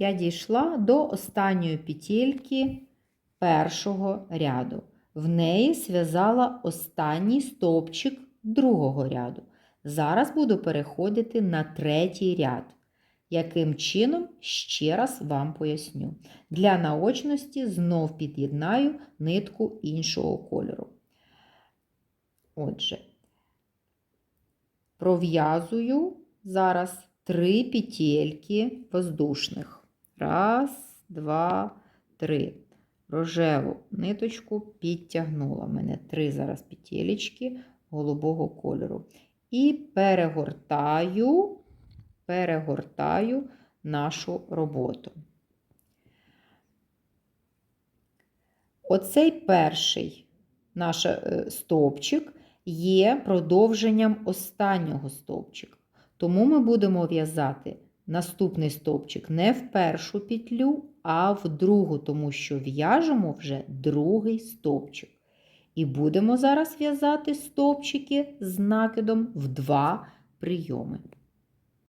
я дійшла до останньої петельки першого ряду. В неї зв'язала останній стовпчик другого ряду. Зараз буду переходити на третій ряд. Яким чином, ще раз вам поясню. Для наочності знов під'єднаю нитку іншого кольору. Отже, пров'язую зараз три петельки воздушних. Раз, два, три. Рожеву ниточку підтягнула. У мене три зараз петелечки голубого кольору. І перегортаю, перегортаю нашу роботу. Оцей перший наш е, стовпчик є продовженням останнього стовпчика. Тому ми будемо в'язати наступний стовпчик не в першу петлю, а в другу, тому що в'яжемо вже другий стовпчик. І будемо зараз в'язати стовпчики з накидом в два прийоми.